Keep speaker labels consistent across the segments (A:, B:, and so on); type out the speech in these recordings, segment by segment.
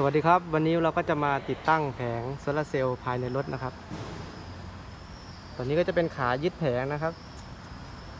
A: สวัสดีครับ วันนี้เราก็จะมาติดตั้งแผงโซลาร์เซลล์ภายในรถนะครับตัวนี้ก็จะเป็นขายึดแผงนะครับ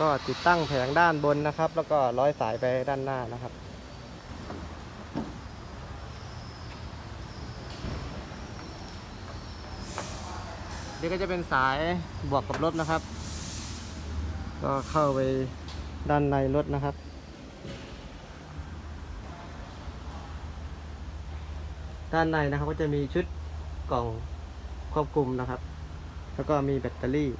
A: ก็ติดตั้งแผงด้านบนนะครับ แล้วก็ร้อยสายไปด้านหน้านะครับ นี่ก็จะเป็นสายบวกกับรถนะครับ ก็เข้าไปด้านในรถนะครับ ด้านในนะครับก็จะมีชุดกล่องควบคุมนะครับ แล้วก็มีแบตเตอรี่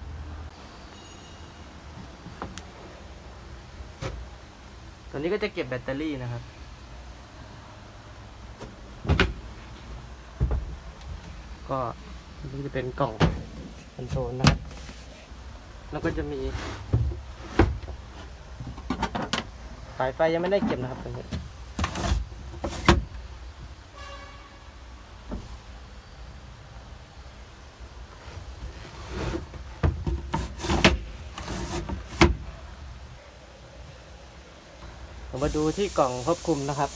A: ตัวนี้ก็จะเก็บแบตเตอรี่นะครับ ก็นี่จะเป็นกล่องคอนโซลนะครับ แล้วก็จะมีสายไฟยังไม่ได้เก็บนะครับตรงนี้ มาดูที่กล่องควบคุมนะครับ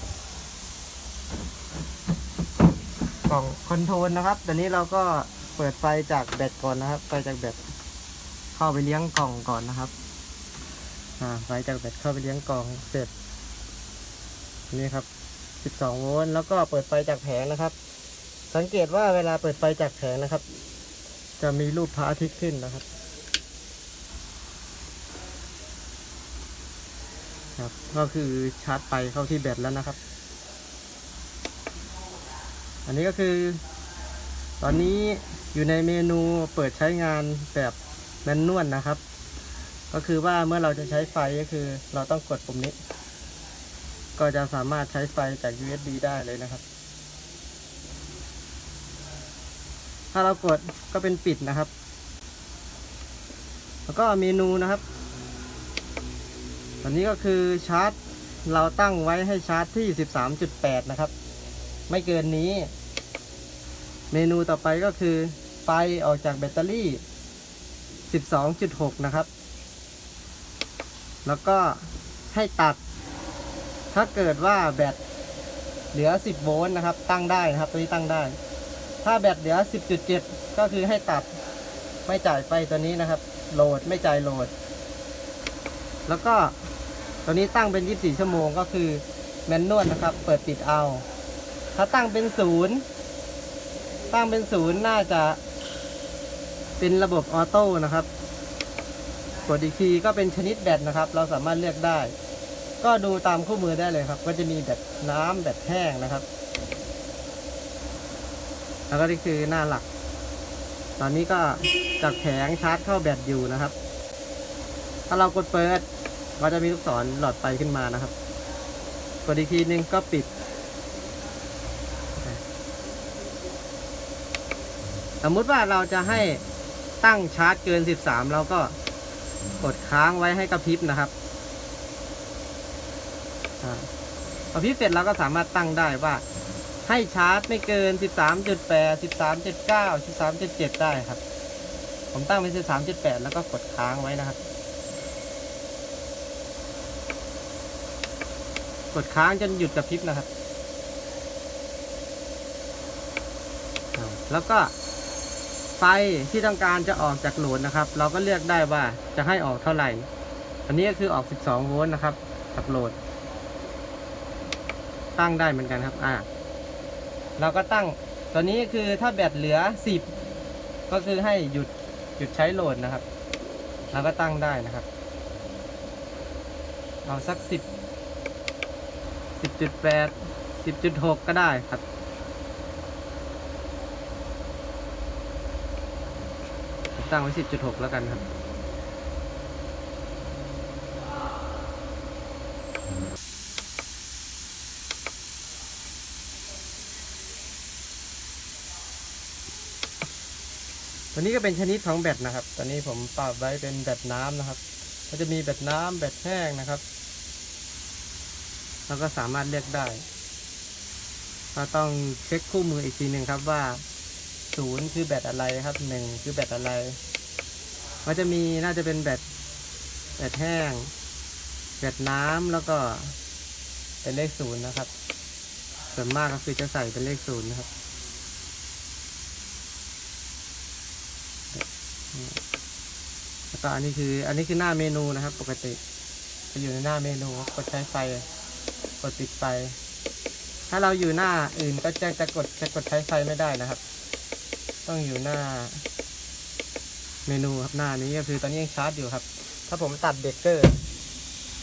A: กล่องคอนโทรลนะครับตอนนี้เราก็เปิดไฟจากแบตก่อนนะครับ ไฟจากแบตเข้าไปเลี้ยงกล่องก่อนนะครับอ่าไฟจากแบตเข้าไปเลี้ยงกล่องเสร็จ นี่ครับ 12 โวลต์แล้วก็เปิดไฟจากแผงนะครับ สังเกตว่าเวลาเปิดไฟจากแผงนะครับ จะมีรูปพระอาทิตย์ขึ้นนะครับ ครับ ก็คือชาร์จไฟเข้าที่แบตแล้วนะครับ อันนี้ก็คือ ตอนนี้อยู่ในเมนูเปิดใช้งานแบบแมนนวลนะครับ ก็คือว่าเมื่อเราจะใช้ไฟก็คือ เราต้องกดปุ่มนี้ ก็จะสามารถใช้ไฟจาก USB ได้เลยนะครับ ถ้าเรากดก็เป็นปิดนะครับ แล้วก็เมนูนะครับ อันนี้ก็คือชาร์จเราตั้งไว้ให้ชาร์จที่ 13.8 นะครับ ไม่เกินนี้ เมนูต่อไปก็คือ ไฟออกจากแบตเตอรี่ 12.6 นะครับ แล้วก็ให้ตัด ถ้าเกิดว่าแบตเหลือ 10 โวลต์นะครับ ตั้งได้นะครับ ตัวนี้ตั้งได้ ถ้าแบตเหลือ 10.7 ก็คือให้ตัด ไม่จ่ายไฟตัวนี้นะครับ โหลดไม่จ่ายโหลด แล้วก็ ตัวนี้ตั้งเป็น 24 ชั่วโมงก็คือแมนนวลนะครับ เปิดปิดเอา ถ้าตั้งเป็นศูนย์ตั้งเป็นศูนย์น่าจะ เป็นระบบออโต้นะครับกดอีกทีก็เป็นชนิดแบตนะครับ เราสามารถเลือกได้ ก็ดูตามคู่มือได้เลยครับ ก็จะมีแบตน้ำแบตแห้งนะครับ แล้วก็นี่คือหน้าหลัก ตอนนี้ก็จากแผงชาร์จเข้าแบตอยู่นะครับ ถ้าเรากดเปิด ก็จะมีลูกศรหลอดไฟขึ้นมานะครับ กดอีกทีนึงก็ปิดสมมุติว่าเราจะให้ตั้งชาร์จเกิน 13 เราก็กดค้างไว้ให้กระพริบนะครับพอพริบเสร็จเราก็สามารถตั้งได้ว่า ให้ชาร์จไม่เกิน 13.8 13.9 13.7 ได้ครับ ผมตั้งเป็น 13.8 แล้วก็กดค้างไว้นะครับ กดค้างจนหยุดกระพริบนะครับ แล้วก็ไฟที่ต้องการจะออกจากโหลดนะครับ เราก็เลือกได้ว่าจะให้ออกเท่าไหร่ อันนี้ก็คือออก 12 โวลต์นะครับกับโหลด ตั้งได้เหมือนกันครับ อ่า เราก็ตั้งตัวนี้คือถ้าแบตเหลือ 10 ก็คือให้หยุดหยุดใช้โหลดนะครับ เราก็ตั้งได้นะครับ เอาสัก 10 10.8 10.6ก็ได้ครับ ตั้งไว้10.6แล้วกันครับ ตัวนี้ก็เป็นชนิดของแบตนะครับ ตอนนี้ผมปรับไว้เป็นแบตน้ำนะครับ ก็จะมีแบตน้ำแบตแห้งนะครับ เราก็สามารถเลือกได้เราต้องเช็คคู่มืออีกทีหนึ่งครับว่าศูนย์คือแบตอะไรครับหนึ่งคือแบตอะไร มันจะมีน่าจะเป็นแบตแบตแห้ง แบตน้ำแล้วก็เป็นเลขศูนย์นะครับ ส่วนมากก็คือจะใส่เป็นเลขศูนย์นะครับแล้วก็อันนี้คืออันนี้คือหน้าเมนูนะครับ ปกติจะอยู่ในหน้าเมนูกดใช้ไฟ กดปิดไฟ ถ้าเราอยู่หน้าอื่นก็จะจะกดจะกดใช้ไฟไม่ได้นะครับ ต้องอยู่หน้า เมนูครับหน้านี้ก็คือตอนนี้ยังชาร์จอยู่ครับ ถ้าผมตัดเบรกเกอร์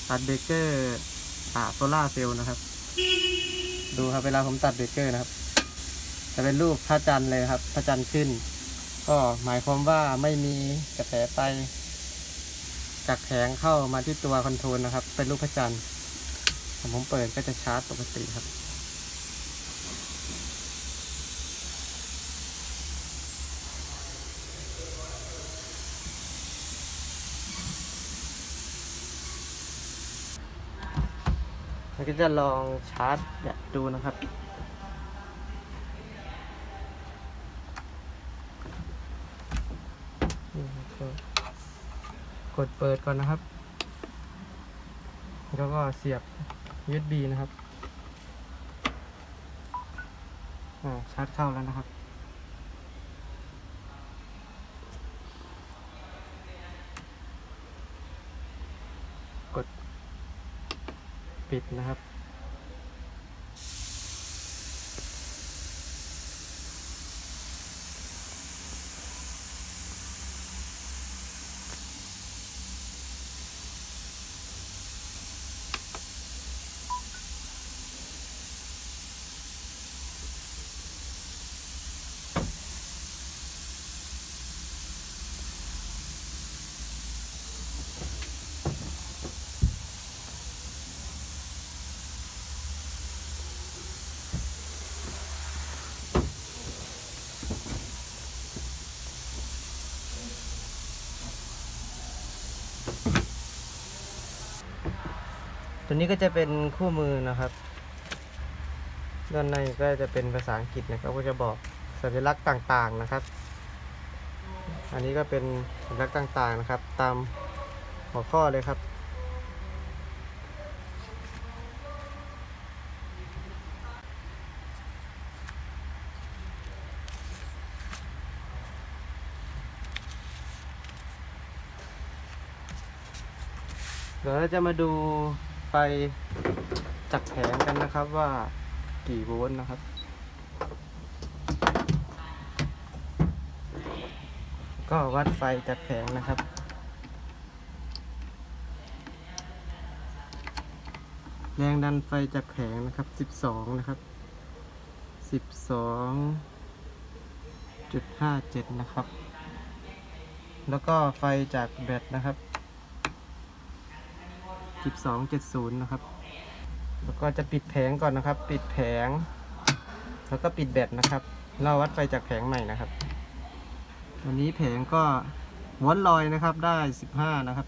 A: ตัดเบรกเกอร์ อ่าโซล่าเซลล์นะครับ ดูครับเวลาผมตัดเบรกเกอร์นะครับ จะเป็นรูปพระจันทร์เลยครับพระจันทร์ขึ้น ก็หมายความว่าไม่มีกระแสไฟจากแผงเข้ามาที่ตัวคอนโทรลนะครับ เป็นรูปพระจันทร์ ผมเปิดก็จะชาร์จปกติครับ เราก็จะลองชาร์จดูนะครับกดเปิดก่อนนะครับ แล้วก็เสียบ USB นะครับอ่าชาร์จเข้าแล้วนะครับ กดปิดนะครับ ตัวนี้ก็จะเป็นคู่มือนะครับด้านในก็จะเป็นภาษาอังกฤษนะครับก็จะบอกสัญลักษณ์ต่างๆนะครับ อันนี้ก็เป็นสัญลักษณ์ต่างๆนะครับ ตามหัวข้อเลยครับ เดี๋ยวเราจะมาดูไฟจากแผงกันนะครับว่ากี่โวลต์นะครับ ก็วัดไฟจากแผงนะครับแรงดันไฟจากแผงนะครับ 12 นะครับ 12.57 นะครับ แล้วก็ไฟจากแบตนะครับ 1270 นะครับ แล้วก็จะปิดแผงก่อนนะครับ ปิดแผง แล้วก็ปิดแบตนะครับ เราวัดไฟจากแผงใหม่นะครับ วันนี้แผงก็วนลอยนะครับได้ 15 นะครับ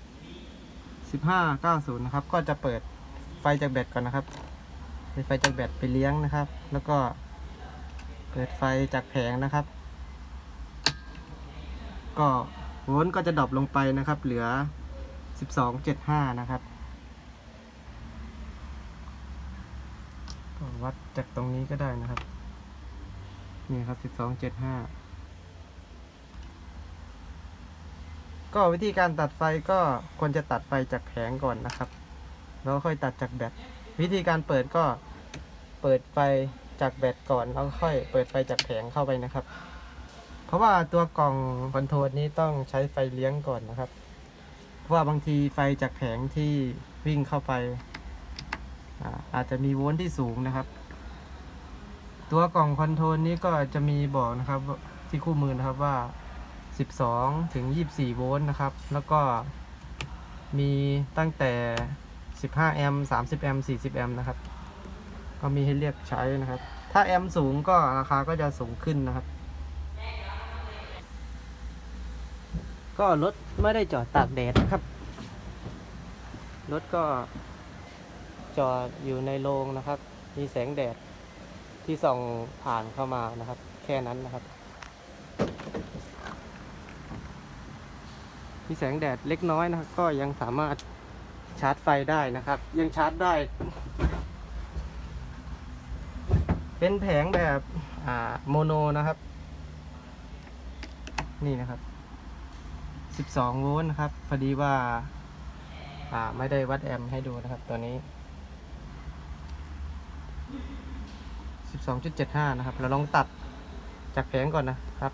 A: 1590 นะครับ ก็จะเปิดไฟจากแบตก่อนนะครับเปิดไฟจากแบตไปเลี้ยงนะครับ แล้วก็เปิดไฟจากแผงนะครับ ก็โวลต์ก็จะดรอปลงไปนะครับ เหลือ 12.75 นะครับ ก็วัดจากตรงนี้ก็ได้นะครับ นี่ครับ12.75ก็วิธีการตัดไฟก็ควรจะตัดไฟจากแผงก่อนนะครับ แล้วค่อยตัดจากแบตวิธีการเปิดก็เปิดไฟจากแบตก่อนแล้วค่อยเปิดไฟจากแผงเข้าไปนะครับ เพราะว่าตัวกล่องคอนโทรลนี้ต้องใช้ไฟเลี้ยงก่อนนะครับ เพราะว่าบางทีไฟจากแผงที่วิ่งเข้าไป อาจจะมีโวลต์ที่สูงนะครับ ตัวกล่องคอนโทรลนี้ก็จะมีบอกนะครับที่คู่มือนะครับว่า 12 ถึง 24 โวลต์นะครับ แล้วก็มีตั้งแต่ 15 แอมป์ 30 แอมป์ 40 แอมป์นะครับ ก็มีให้เรียกใช้นะครับ ถ้าแอมป์สูงก็ราคาก็จะสูงขึ้นนะครับ ก็รถไม่ได้จอดตากแดดนะครับ รถก็ จอดอยู่ในโรงนะครับ มีแสงแดดที่ส่องผ่านเข้ามานะครับ แค่นั้นนะครับ มีแสงแดดเล็กน้อยนะครับ ก็ยังสามารถชาร์จไฟได้นะครับ ยังชาร์จได้ เป็นแผงแบบโมโนนะครับ นี่นะครับ 12 โวลต์นะครับ พอดีว่าอ่าไม่ได้วัดแอมป์ให้ดูนะครับตัวนี้ 12.75 นะครับ เราลองตัดจากแผงก่อนนะครับ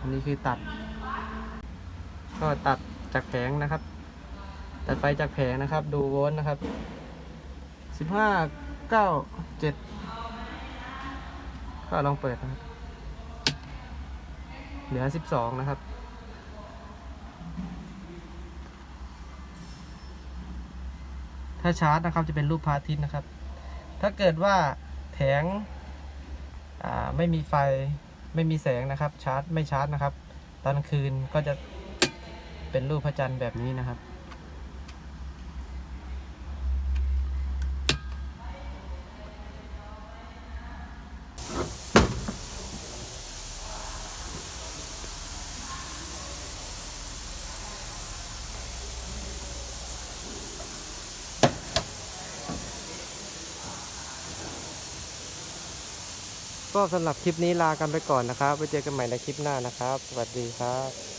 A: อันนี้คือตัด ก็ตัดจากแผงนะครับ ตัดไฟจากแผงนะครับ ดูโวลต์นะครับ 15 9 7 ก็ลองเปิดนะครับ เหลือ 12 นะครับ ถ้าชาร์จนะครับจะเป็นรูปพระอาทิตย์นะครับ ถ้าเกิดว่าแผงไม่มีไฟไม่มีแสงนะครับ ชาร์จไม่ชาร์จนะครับ ตอนคืนก็จะเป็นรูปพระจันทร์แบบนี้นะครับ ก็สำหรับคลิปนี้ลากันไปก่อนนะครับไว้เจอกันใหม่ในคลิปหน้านะครับ สวัสดีครับ